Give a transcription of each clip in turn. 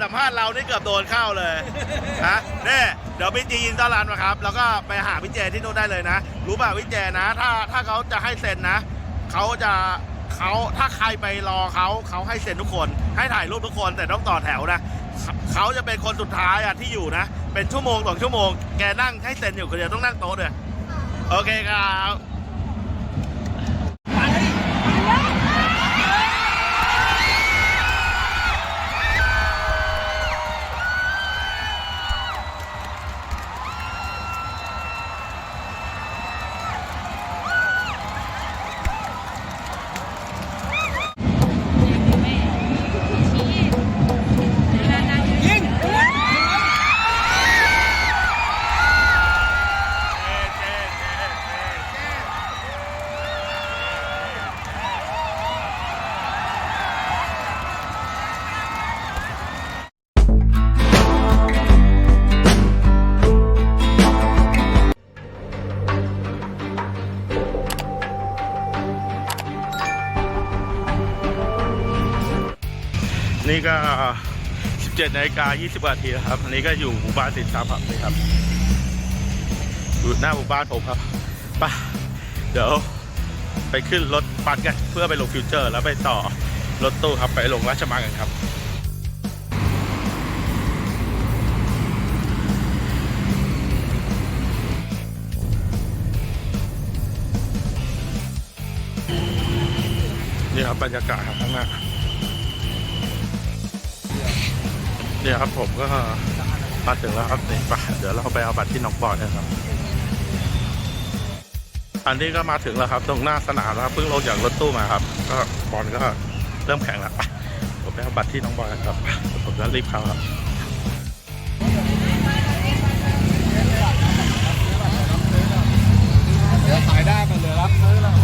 สัมภาษณ์เรานี่เกือบโดนเข้าเลยฮะเนี่ยเดี๋ยวพี่จียินต้อนรับนะครับ แล้วก็ไปหาพี่เจที่นู่นได้เลยนะ รู้ป่ะพี่เจนะ ถ้าถ้าเขาจะให้เซ็นนะเขาจะเขาถ้าใครไปรอเขาเขาให้เซ็นทุกคน ให้ถ่ายรูปทุกคนแต่ต้องต่อแถวนะเขาเขาจะเป็นคนสุดท้ายอะที่อยู่นะ เป็นชั่วโมงสองชั่วโมง แกนั่งให้เซ็นอยู่คนเดียวต้องนั่งโต๊ะเลยโอเคครับ นี่ก็ 17นาฬิกา20นาทีแล้วครับ อันนี้ก็อยู่หมู่บ้านสินทรัพย์ครับนี่ครับอยู่หน้าหมู่บ้านผมครับไปะเดี๋ยวไปขึ้นรถบัสกันเพื่อไปลงฟิวเจอร์ แล้วไปต่อรถตู้ครับไปลงราชมังกันครับนี่ครับบรรยากาศครับข้างหน้า เนี่ยครับผมก็มาถึงแล้วครับนี่ไปเดี๋ยวเราไปเอาบัตรที่น้องบอดนะครับ อันนี้ก็มาถึงแล้วครับ ตรงหน้าสนามแล้วครับเพิ่งลงจากรถตู้มาครับ ก็บอลก็เริ่มแข่งแล้วไปผมไปเอาบัตรที่น้องบอลกันครับผมจะรีบเข้าครับเดี๋ยวขายได้มันเลือรับซื้อแล้ว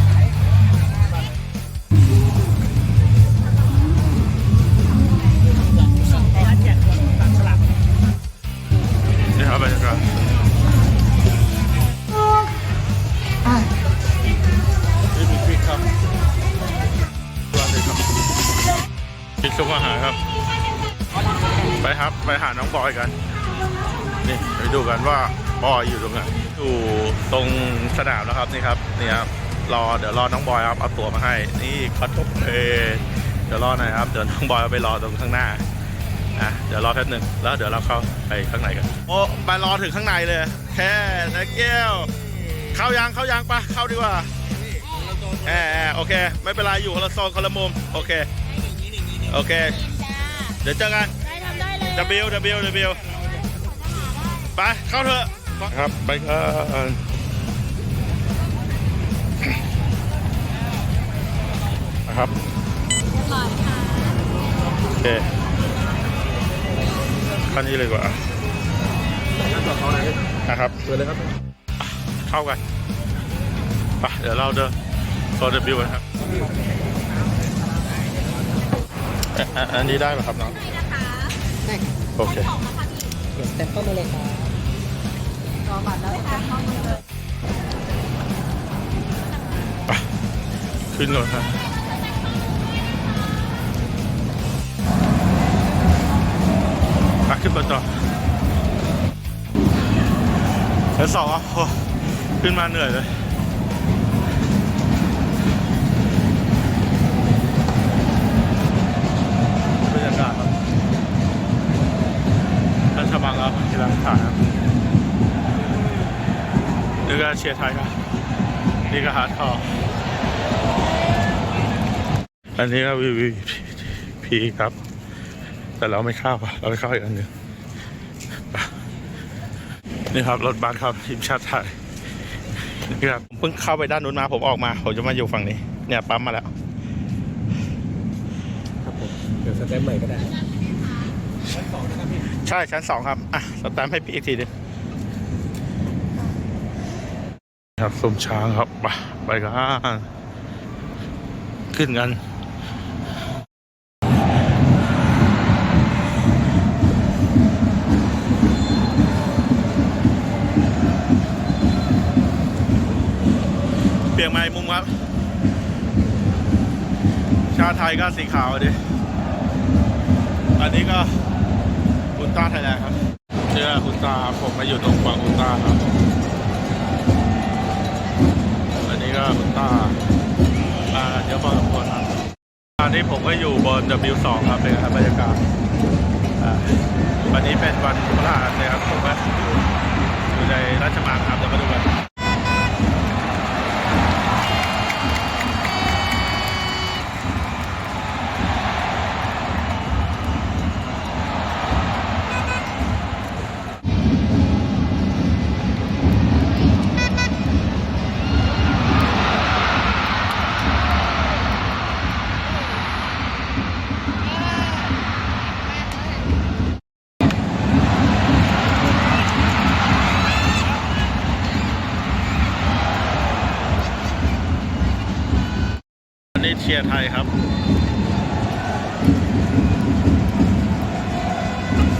ครับบรรยากาศนี่มีพริกครับร้านเลยครับพริกซุปอาหารครับ ไปครับไปหาน้องบอยกัน นี่ไปดูกันว่าบอยอยู่ตรงไหนอยู่ตรงสนามแล้วครับนี่ครับนี่ครับรอเดี๋ยวรอน้องบอยครับเอาตั๋วมาให้ นี่คัตโตเพเดี๋ยวรอหน่อยครับเดี๋ยวน้องบอยเอาไปรอตรงข้างหน้า อะเดี๋ยวรอแป๊บหนึ่งแล้วเดี๋ยวเราเข้าไปข้างในกันโอ้ไปรอถึงข้างในเลยแค่นักเกี้ยวเข้ายังเข้ายังปะเข้าดีกว่าแอบแอบโอเค ไม่เป็นไรอยู่คนละโซนคนละมุมโอเคโอเค เดี๋ยวเจอกันได้ทำได้เลย W W W ไปเข้าเถอะครับไปกันนะครับก่อนค่ะโอเค ขั้นนี้เลยดีกว่านะครับเปิดเลยครับ เข้ากันไปเดี๋ยวเราเดินโซน W กันครับเอ่ออะอันนี้ได้ไหมครับน้องได้นะคะโอเคของมาค่ะพี่เต็มต้นมาเลยครับรอบัตรแล้วค่ะห้องมันเลยไปขึ้นก่อนครับ ขึ้นบนต่อชั้นสองอะขึ้นมาเหนื่อยเลยบรรยากาศครับท่านชมังครับที่ร้านขายครับนี่ก็เชียร์ไทยครับนี่ก็ฮาร์ดคออันนี้ก็วีวีพีครับ แต่เราไม่เข้าอะเราไม่เข้าอีกอันหนึ่งไปนี่ครับรถบัสครับทีมชาติไทยนี่ครับผมเพิ่งเข้าไปด้านนู้นมาผมออกมา ผมจะมาอยู่ฝั่งนี้ เนี่ยปั๊มมาแล้วครับผมเดี๋ยวสเต็มใหม่ก็ได้ใช่ชั้นสองครับอะสแตมป์ให้พี่อีกทีหนึงครับสมช้างครับไปไปกันขึ้นกันเปลี่ยนไม้มุมครับ ชาติไทยก็สีขาวดิ อันนี้ก็คุณตาไทยแลนด์ครับเชื่อคุณตาผมมาอยู่ตรงฝั่งคุณตาครับ อันนี้ก็คุณตามาเยอะพอสมควรครับตอนนี้ผมก็อยู่บน W2 ครับเป็นครับบรรยากาศอ่าวันนี้เป็นวันพฤหัสนะครับผมก็อยู่อยู่ในราชมังครับเดี๋ยวมาดูกัน ยร์ไทยครับ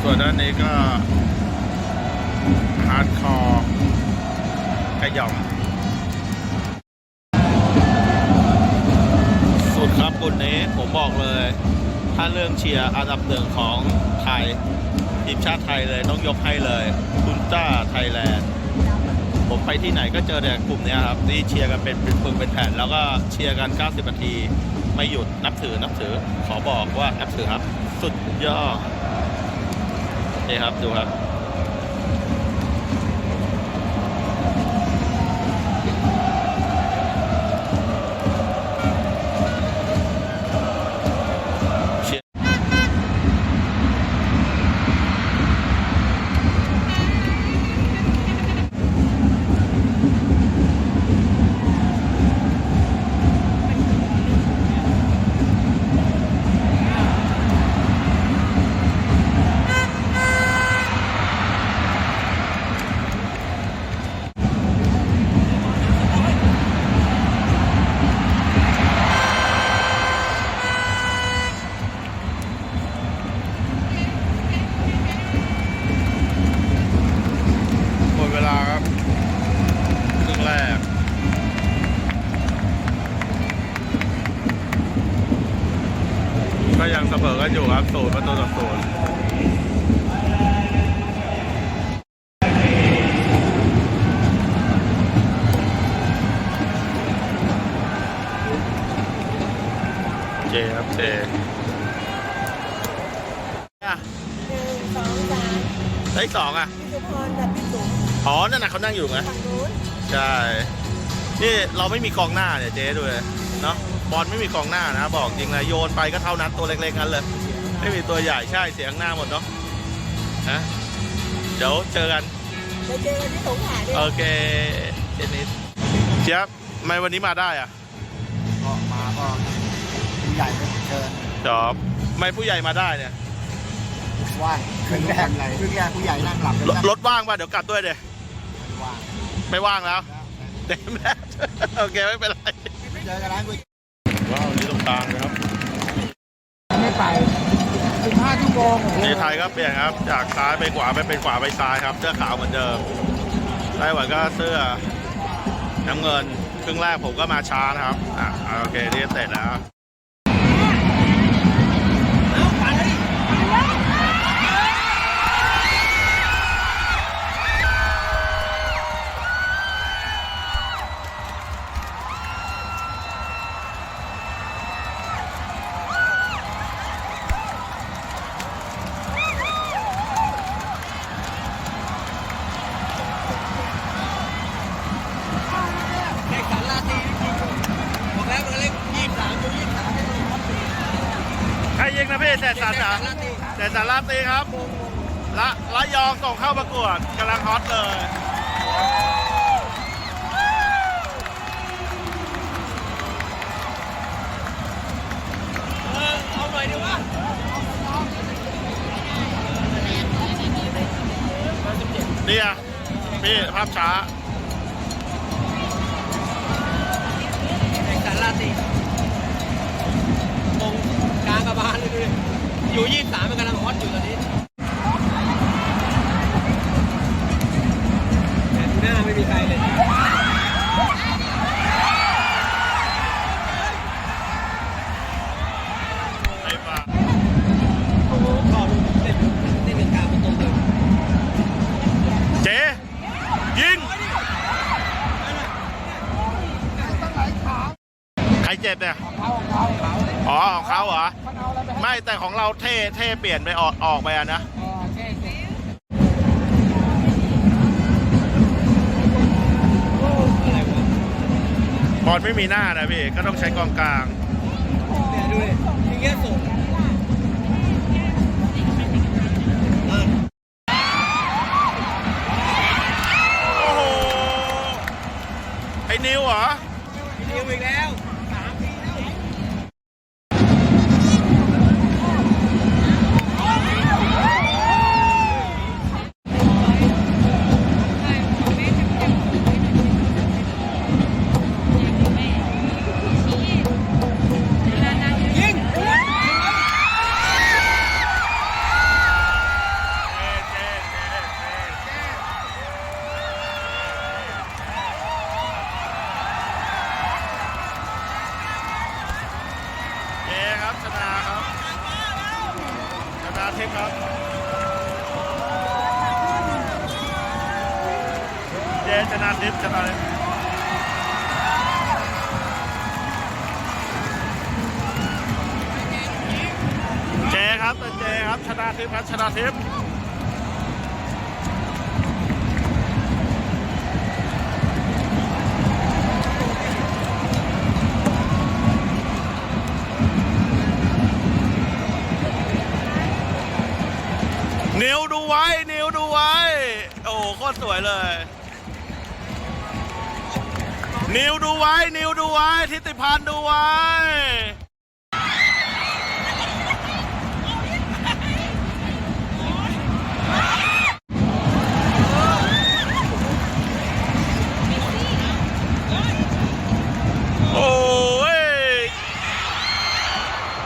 ส่วนด้านนี้ก็ฮาร์ดคอร์กระยอมสุดครับบุญนี้ผมบอกเลย ถ้าเรื่องเชียร์อันดับหนึ่งของไทย ทีมชาติไทยเลยต้องยกให้เลย คุณต้าไทยแลนด์ ผมไปที่ไหนก็เจอแต่กลุ่มนี้ครับที่เชียร์กันเป็นเป็นปึงเป็นแผ่นแล้วก็เชียร์กัน 90นาที ไม่หยุดนับถือนับถือ ขอบอกว่านับถือครับ สุดยอดนี่ครับดูครับ รกับพี่จุ๋มอ๋อ นั่นน่ะเขานั่งอยู่ไงฝั่งนู้นใช่ นี่เราไม่มีกองหน้าเนี่ยเจ๊ด้วยเนาะบอลไม่มีกองหน้านะ บอกจริงเลยโยนไปก็เท่านั้นตัวเล็กๆนั้นเลย ไม่มีตัวใหญ่ใช่เสียงหน้าหมดเนาะนะเดี๋ยวเจอกัน ไปเจอกันที่สงขลาด้วยโอเคเจนิสเจี๊ยบทำไมวันนี้มาได้อะก็มาก็ผู้ใหญ่ก็เชิญจอบทำไมผู้ใหญ่มาได้เนี่ย ว่างขึ้นแรกขึ้นแรกผู้ใหญ่นั่งหลับรถรถว่างป่ะเดี๋ยวกลับด้วยเดี๋ยว่างไม่ว่างแล้วเต็มแล้วโอเคไม่เป็นไรเจอกันร้านก๋วยว้าวนี่ตรงกลางนะครับไม่ไปสิบห้าชั่วโมงนี่ไทยก็เปลี่ยนครับ จากซ้ายไปขวาไปเป็นขวาไปซ้ายครับเสื้อขาวเหมือนเดิมไต้หวันก็เสื้อน้ำเงินครึ่งแรกผมก็มาช้านะครับอะโอเคนี่เสร็จแล้ว แสนสันเหรอลาตีแสนสันลาตีครับละละยองส่งเข้าประกวดกำลังฮอตเลยเอาหน่อยดีวะเนี่ยพี่ภาพช้าเด็กสารลาตีตรงกลางกระบาลเลยดูดิ อยู่ยี่สามมันกำลังฮอตอยู่ตอนนี้แต่ดูหน้าไม่มีใครเลย เท่เปลี่ยนไปออกออกไปอะนะ อ๋อแค่เสร็จอะไรวะบอลไม่มีหน้านะพี่ ก็ต้องใช้กองกลาง เนี่ยดูดิทีเงี้ยส่ง ชนะทิพย์ครับเจชนะทิพย์ชนะเลยเจครับเป็นเจครับชนะทิพย์ครับชนะทิพย์ นิวดูไว้ นิวดูไว้ โอ้โหโคตรสวยเลย นิวดูไว้ นิวดูไว้ ทิติพันธ์ดูไว้ โอ้ย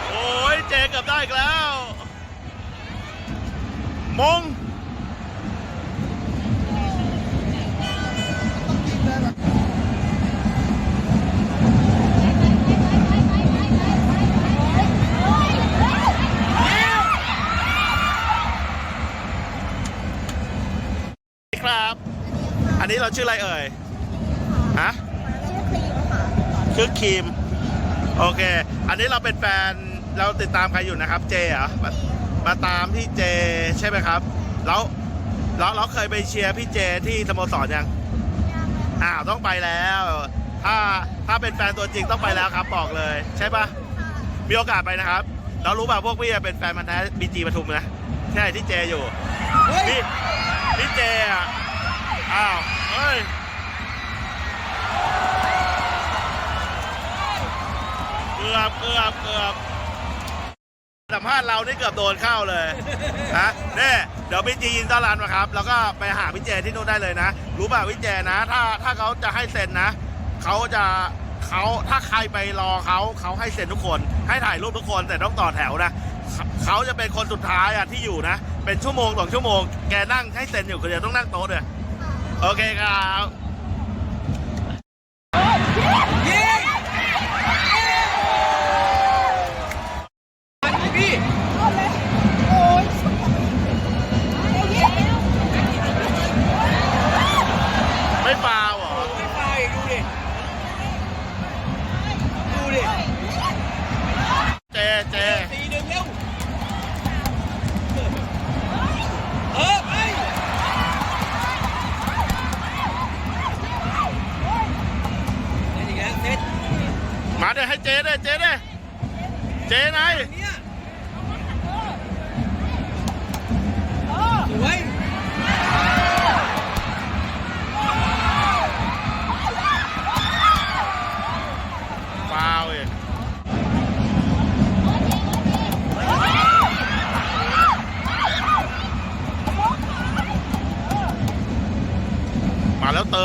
โอ้ย เจเกับได้อีกแล้ว มงครับ อันนี้เราชื่ออะไรเอ่ย ฮะชื่อครีม โอเค อันนี้เราเป็นแฟน เราติดตามใครอยู่นะครับ เจเหรอ มามาตามพี่เจใช่ไหมครับ แล้วแล้วเราเคยไปเชียร์พี่เจที่สโมสรยังอ้าวต้องไปแล้ว ถ้าถ้าเป็นแฟนตัวจริงต้องไปแล้วครับบอกเลย ใช่ปะมีโอกาสไปนะครับ เรารู้ป่ะพวกพี่เป็นแฟนมันธุ์แท้บีจีปทุมนะใช่ที่เจอยู่เฮ้ยพี่พี่เจอะอ้าวเฮ้ยเกือบเกือบเกือบ สัมภาษณ์เรานี่เกือบโดนเข้าเลยฮะเนี่ยเดี๋ยวพี่จียินต้อนรับนะครับ แล้วก็ไปหาพี่เจที่นู่นได้เลยนะ รู้ป่ะพี่เจนะ ถ้าถ้าเขาจะให้เซ็นนะเขาจะเขาถ้าใครไปรอเขาเขาให้เซ็นทุกคน ให้ถ่ายรูปทุกคนแต่ต้องต่อแถวนะเขาเขาจะเป็นคนสุดท้ายอะที่อยู่นะ เป็นชั่วโมงสองชั่วโมง แกนั่งให้เซ็นอยู่คนเดียวต้องนั่งโต๊ะเลยโอเคครับ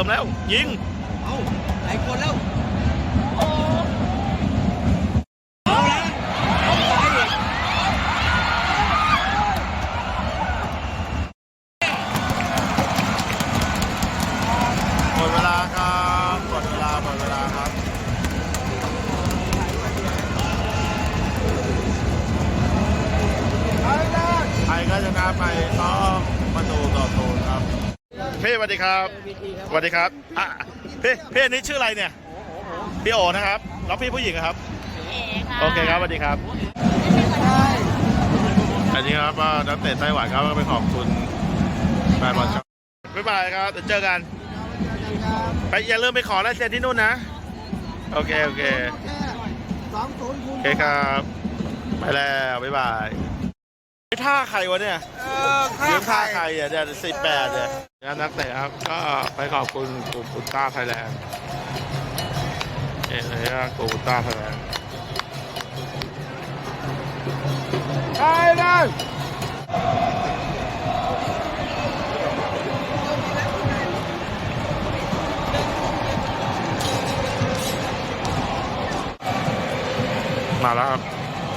มาแล้วเติมแล้ว ยิง เอาหลายคนแล้วเอาละเอาไปอีกหมดเวลาครับหมดเวลาหมดเวลาครับ ไทยก็ชนะไปต้องประตูต่อศูนย์ครับ พี่สวัสดีครับสวัสดีครับอะพี่พี่อันนี้ชื่ออะไรเนี่ยพี่โอนะครับแล้วพี่ผู้หญิงอะครับโอเคครับสวัสดีครับใช่อันนี้ครับก็นักเตะไต้หวันครับก็ไปขอบคุณแฟนบอลชาวบ๊ายบายครับเดี๋ยวเจอกัน ไปอย่าลืมไปขอลายเซ็นที่นู่นนะ โอเค โอเค สองศูนย์คูณ โอเคครับ ไปแล้ว บ๊ายบายไป ท่าใครวะเนี่ยเออค่ายืมท่าใคใครรอะเนี่ยสิบแปดเนี่ยนะนักเตะครับ ก็ไปขอบคุณกลุ่มอุลตร้าไทยแลนด์เอ้ยเลยว่ากลุ่มอุลตร้าไทยแลนด์ใช่เลยมาแล้วครับ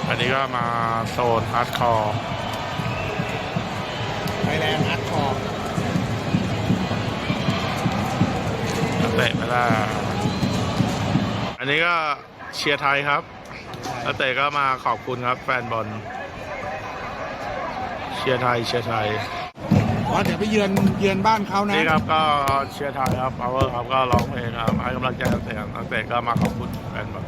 อันนี้ก็มาโซนฮาร์ดคอร์ไท ยแลนด์อัดคอร์นักเตะไม่ได้อันนี้ก็เชียร์ไทยครับนักเตะก็มาขอบคุณครับแฟนบอล เชียร์ไทย เชียร์ไทยอ๋อเดี๋ยวไปเยือนเยือนบ้านเขานะ นี่ครับก็เชียร์ไทยครับ power ครับก็ร้องเพลงครับให้กำลังใจนักเตะครับนักเตะก็มาขอบคุณแฟนบอล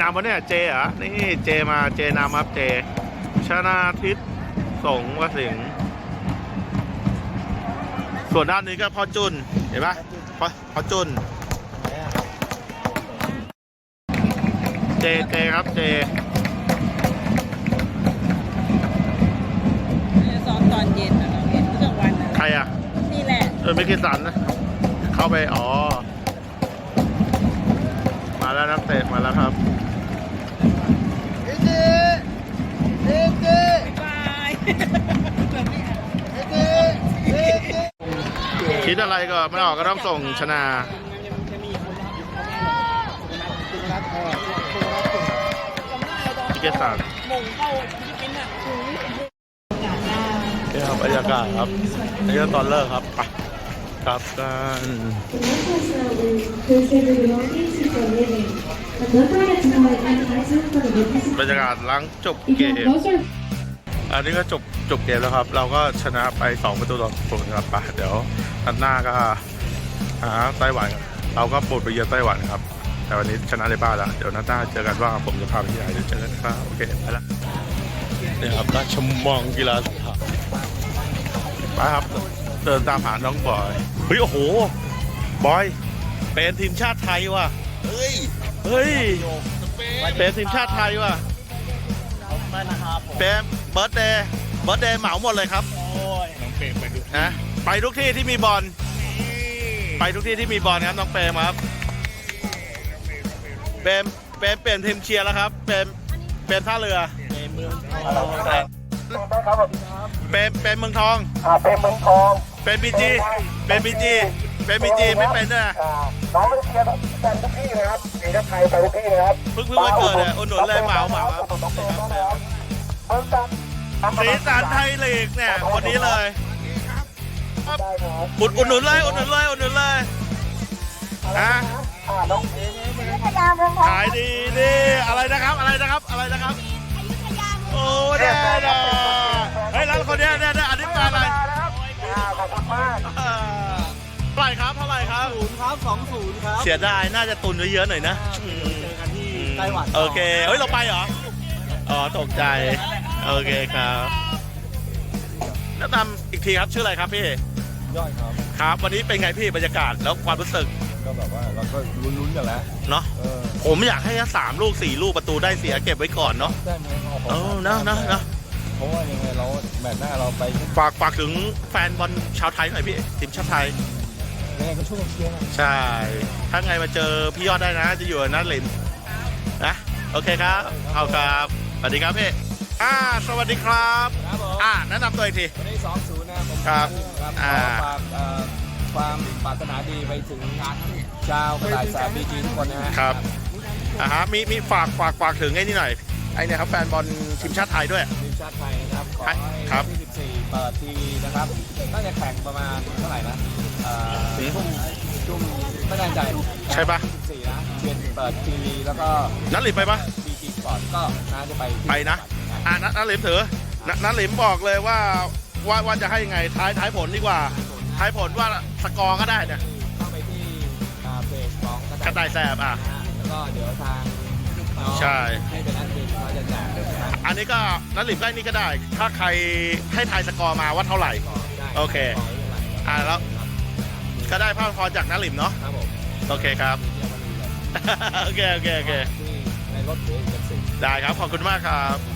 นำวะเนี่ยเจเหรอนี่เจมาเจนำครับเจ ชนาทิศสงวสิงห์ส่วนด้านนี้ก็พ่อจุนเห็นปะพ่อพ่อจุนเจเจครับเจซ้อมตอนเย็นอะเราเห็นทุกวันอะใครอะนี่แหละเออไม่คิดสันนะเข้าไปอ๋อ มาแล้วนักเตะมาแล้วครับ คิดอะไรก็ไม่ออกก็ต้องส่งชนะสุรัตน์เออสุรัตน์พิเกสันนี่ครับบรรยากาศครับนี่ก็ตอนเลิกครับไปกลับกัน บรรยากาศหลังจบเกม อันนี้ก็จบจบเกมแล้วครับ เราก็ชนะไป2ประตูต่อศูนย์ครับไปเดี๋ยวนัดหน้าก็หาไต้หวันเราก็ปลดไปเยือนไต้หวันครับ แต่วันนี้ชนะในบ้านแล้ว เดี๋ยวนัดหน้าเจอกันว่าผมจะพาไปที่ไหนเดี๋ยวเจอกันครับโอเคไปละนี่ครับราชมังกีฬาสถานไปครับเดินตามหาน้องบอยเฮ้ยโอ้โหบอย เป็นทีมชาติไทยว่ะ เฮ้ยเฮ้ยเป็นทีมชาติไทยว่ะไม่นะครับเป็นเบิร์ดเดย์เบิร์ดเดย์เหมาหมดเลยครับโอ้ยน้องเปรมไปดูนะไปทุกที่ที่มีบอลไปทุกที่ที่มีบอลครับน้องเปรมครับเปรมเปรมเปลี่ยนทีมเชียร์แล้วครับเปรมเปรมท่าเรือในเมืองทองเปรมเปรมเมืองทองอ่าเป็นเมืองทอง เป็นบีจี เป็นบีจี เป็นบีจีไม่เป็นด้วย นะอ่าน้องไม่ได้เชียร์แฟนทุกที่นะครับทีมชาติไทยไปทุกที่นะครับเพิ่งเพิ่งวันเกิดเนี่ยอุดหนุนเลยเหมาเหมาครับต้องเตะนะครับเมืองจันทร์สีสันไทยลีกเนี่ยคนนี้เลยได้ครับอุดอุดหนุนเลยอุดหนุนเลยอุดหนุนเลยนะอ่าน้องขายดีดีอะไรนะครับอะไรนะครับอะไรนะครับ โอ้แน่นอน 2-0 ครับ เสียดายน่าจะตุนไว้เยอะหน่อยนะเจอกันที่ไต้หวัน โอเค เฮ้ย เราไปเหรอ อ๋อ ตกใจ โอเคครับแล้วตามอีกทีครับชื่ออะไรครับพี่ ยอยครับ ครับ วันนี้เป็นไงพี่บรรยากาศแล้วความรู้สึกก็แบบว่าเราก็ลุ้นๆกันแล้วเนาะผมอยากให้สามลูกสี่ลูกประตูได้เสียเก็บไว้ก่อนเนาะ ได้ไหมเอาของเออเนอะเนอะเนอะ เพราะว่ายังไงเราแมตช์หน้าเราไปฝากฝากถึงแฟนบอลชาวไทยหน่อยพี่ทีมชาติไทย ยังไงก็ช่วยกันเชียร์นะใช่ ถ้าไงมาเจอพี่ยอดได้นะ จะอยู่นัดลิมนะ โอเคครับ เอาครับ สวัสดีครับพี่อ่า สวัสดีครับ ครับผมอ่าแนะนำตัวอีกที วันนี้สองศูนย์นะผมครับครับอ่าขอฝากเอ่อความปรารถนาดีไปถึงชาวกระต่ายสามบีจีทุกคนนะฮะครับอ่าฮะมีมีฝากฝากฝากถึงไอ้นี่หน่อย ไอ้เนี่ยครับแฟนบอลทีมชาติไทยด้วย ทีมชาติไทยนะครับ ขอครัให้บที่14เปิดทีวีนะครับน่าจะแข่งประมาณเท่าไหร่นะ เอ่ออืมทุ่มทุ่มไม่แน่ใจใช่ปะ14นะเชียร์เปิดทีวีแล้วก็นัดลิมไปปะ บีจีสปอร์ตก็น่าจะไปที่ไปนะ อ่านัดนัดลิมถือนัดนัดลิมบอกเลยว่าว่าว่าจะให้ยังไงท้ายท้ายผลดีกว่า ท้ายผลว่าสกอร์ก็ได้เนี่ยเข้าไปที่อ่าเพจของกระต่ายแสบอะ นะฮะแล้วก็เดี๋ยวทางน้องใช่ที่เป็นแอดมินเขาจะแจกนะครับอันนี้ก็นัดหลิมใกล้นี่ก็ได้ ถ้าใครให้ทายสกอร์มาว่าเท่าไหร่ ก่อนได้โอเค ก่อนไม่เป็นไรอ่าแล้ว ก็ได้ภาพพอจากนัดหลิมเนาะครับผมโอเคครับเที่ยวมาดูเลยโอเคโอเคโอเคที่ในรถเหลืออีกเป็นสิบ ได้ครับ ขอบคุณมากครับได้